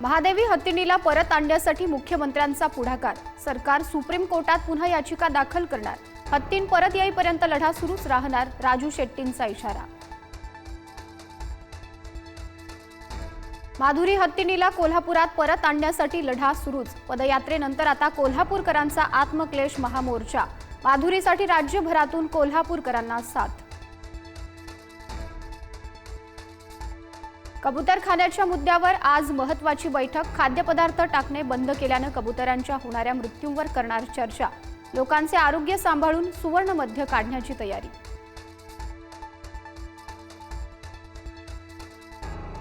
महादेवी हत्तीनीला परत आणण्यासाठी मुख्यमंत्र्यांचा पुढाकार. सरकार सुप्रीम कोर्टात पुन्हा याचिका दाखल करणार. हत्तीन परत येईपर्यंत लढा सुरूच राहणार राजू शेट्टींचा इशारा. माधुरी हत्तीनीला कोल्हापुरात परत आणण्यासाठी लढा सुरूच. पदयात्रेनंतर आता कोल्हापूरकरांचा आत्मक्लेश महामोर्चा. माधुरीसाठी राज्यभरातून कोल्हापूरकरांना साथ. कबुतरखान्याच्या मुद्द्यावर आज महत्वाची बैठक. खाद्यपदार्थ टाकणे बंद केल्यानं कबुतरांच्या होणाऱ्या मृत्यूंवर करणार चर्चा. लोकांचे आरोग्य सांभाळून सुवर्ण मध्य काढण्याची तयारी.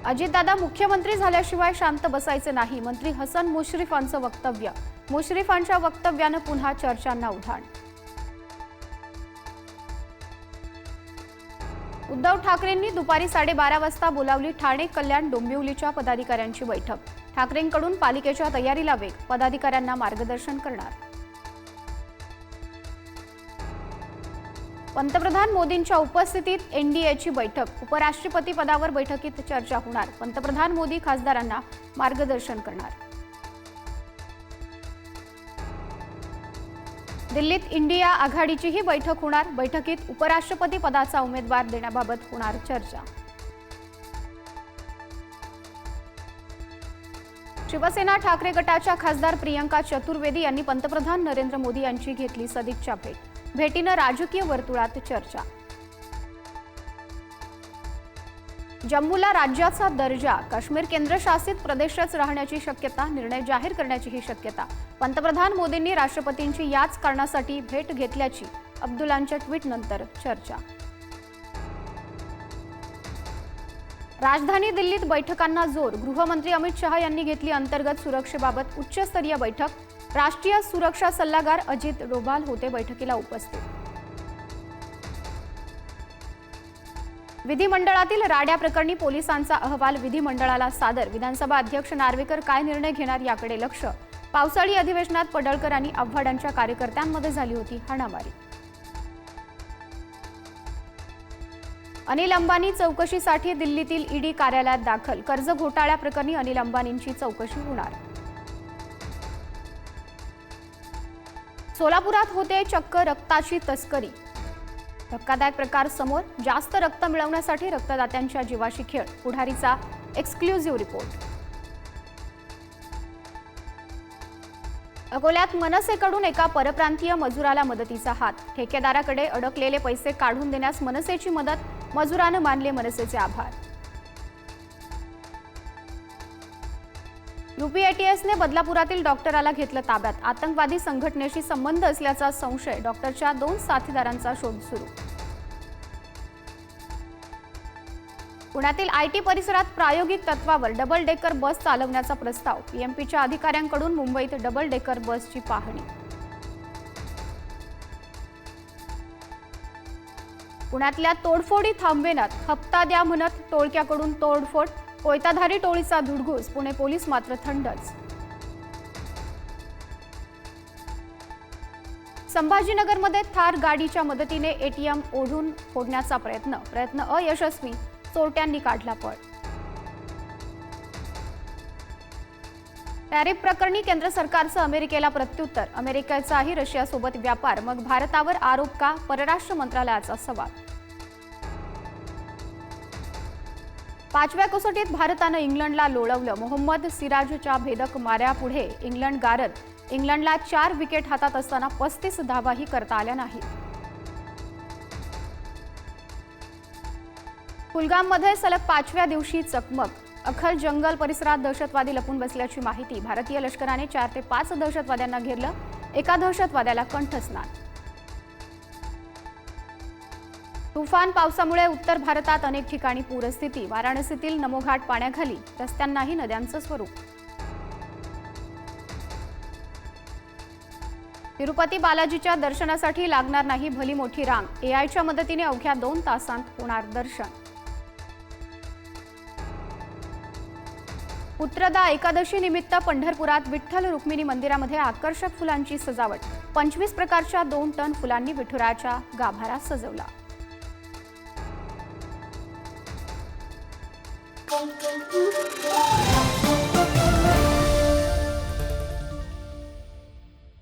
अजितदादा मुख्यमंत्री झाल्याशिवाय शांत बसायचे नाही मंत्री हसन मुश्रीफांचं वक्तव्य. मुश्रीफांच्या वक्तव्यानं पुन्हा चर्चांना उधाण उद्धव ठाकरेंनी दुपारी साडेबारा वाजता बोलावली ठाणे कल्याण डोंबिवलीच्या पदाधिकाऱ्यांची बैठक. ठाकरेंकडून पालिकेच्या तयारीला वेग पदाधिकाऱ्यांना मार्गदर्शन करणार. पंतप्रधान मोदींच्या उपस्थितीत एनडीएची बैठक. उपराष्ट्रपती पदावर बैठकीत चर्चा होणार. पंतप्रधान मोदी खासदारांना मार्गदर्शन करणार. दिल्लीत इंडिया आघाडीचीही बैठक होणार. बैठकीत उपराष्ट्रपती पदाचा उमेदवार देण्याबाबत होणार चर्चा. शिवसेना ठाकरे गटाच्या खासदार प्रियंका चतुर्वेदी यांनी पंतप्रधान नरेंद्र मोदी यांची घेतली सदिच्छा भेट. भेटीनं राजकीय वर्तुळात चर्चा. जम्मूला राज्याचा दर्जा काश्मीर केंद्रशासित प्रदेशच राहण्याची शक्यता निर्णय जाहीर करण्याचीही शक्यता. पंतप्रधान मोदींनी राष्ट्रपतींची याच कारणासाठी भेट घेतल्याची अब्दुलांच्या ट्विटनंतर चर्चा. राजधानी दिल्लीत बैठकांना जोर गृहमंत्री अमित शहा यांनी घेतली अंतर्गत सुरक्षेबाबत उच्चस्तरीय बैठक. राष्ट्रीय सुरक्षा सल्लागार अजित डोभाल होते बैठकीला उपस्थित. विधिमंडळातील राड्या प्रकरणी पोलिसांचा अहवाल विधिमंडळाला सादर. विधानसभा अध्यक्ष नार्वेकर काय निर्णय घेणार याकडे लक्ष? पावसाळी अधिवेशनात पडळकर आणि आव्हाडांच्या कार्यकर्त्यांमध्ये झाली होती हाणामारी. अनिल अंबानी चौकशीसाठी दिल्लीतील ईडी कार्यालयात दाखल. कर्ज घोटाळ्याप्रकरणी अनिल अंबानींची चौकशी होणार. सोलापुरात होते चक्क रक्ताची तस्करी. धक्कादायक प्रकार समोर जास्त रक्त मिळवण्यासाठी रक्तदात्यांच्या जीवाशी खेळ. पुढारीचा एक्सक्लुझिव्ह रिपोर्ट अकोल्यात मनसेकडून एका परप्रांतीय मजुराला मदतीचा हात. ठेकेदाराकडे अडकलेले पैसे काढून देण्यास मनसेची मदत. मजुरानं मानले मनसेचे आभार. युपीएटीएसने बदलापुरातील डॉक्टराला घेतलं ताब्यात. आतंकवादी संघटनेशी संबंध असल्याचा संशय डॉक्टरच्या दोन साथीदारांचा शोध सुरू. पुण्यातील आय टी परिसरात प्रायोगिक तत्वावर डबल डेकर बस चालवण्याचा प्रस्ताव. पीएमपीच्या अधिकाऱ्यांकडून मुंबईत डबल डेकर बसची पाहणी. पुण्यातल्या तोडफोडी थांबेनात हप्ता द्या म्हणत टोळक्याकडून तोडफोड कोयताधारी टोळीचा धुडगूस पुणे पोलीस मात्र थंडच. संभाजीनगरमध्ये थार गाडीच्या मदतीने एटीएम ओढून फोडण्याचा प्रयत्न प्रयत्न अयशस्वी चोरट्यांनी काढला पळ. टॅरिफ प्रकरणी केंद्र सरकारचं अमेरिकेला प्रत्युत्तर. अमेरिकेचाही रशियासोबत व्यापार. मग भारतावर आरोप का? परराष्ट्र मंत्रालयाचा सवाल. पाचव्या कसोटीत भारतानं इंग्लंडला लोळवलं. मोहम्मद सिराजच्या भेदक माऱ्यापुढे इंग्लंड गारद. इंग्लंडला चार विकेट हातात असताना पस्तीस धावाही करता आल्या नाहीत. कुलगाममध्ये सलग पाचव्या दिवशी चकमक. अखल जंगल परिसरात दहशतवादी लपून बसल्याची माहिती भारतीय लष्कराने चार ते पाच दहशतवाद्यांना घेरलं. एका दहशतवाद्याला कंठस्नान. तुफान पावसामुळे उत्तर भारतात अनेक ठिकाणी पूरस्थिती. वाराणसीतील नमोघाट पाण्याखाली रस्त्यांनाही नद्यांचं स्वरूप. तिरुपती बालाजीच्या दर्शनासाठी लागणार नाही भली मोठी रांग. एआयच्या मदतीने अवघ्या दोन तासांत होणार दर्शन. पुत्रदा एकादशी निमित्त पंढरपुरात विठ्ठल रुक्मिणी मंदिरामध्ये आकर्षक फुलांची सजावट पंचवीस प्रकारच्या दोन टन फुलांनी विठुराच्या गाभारा सजवला Thank you.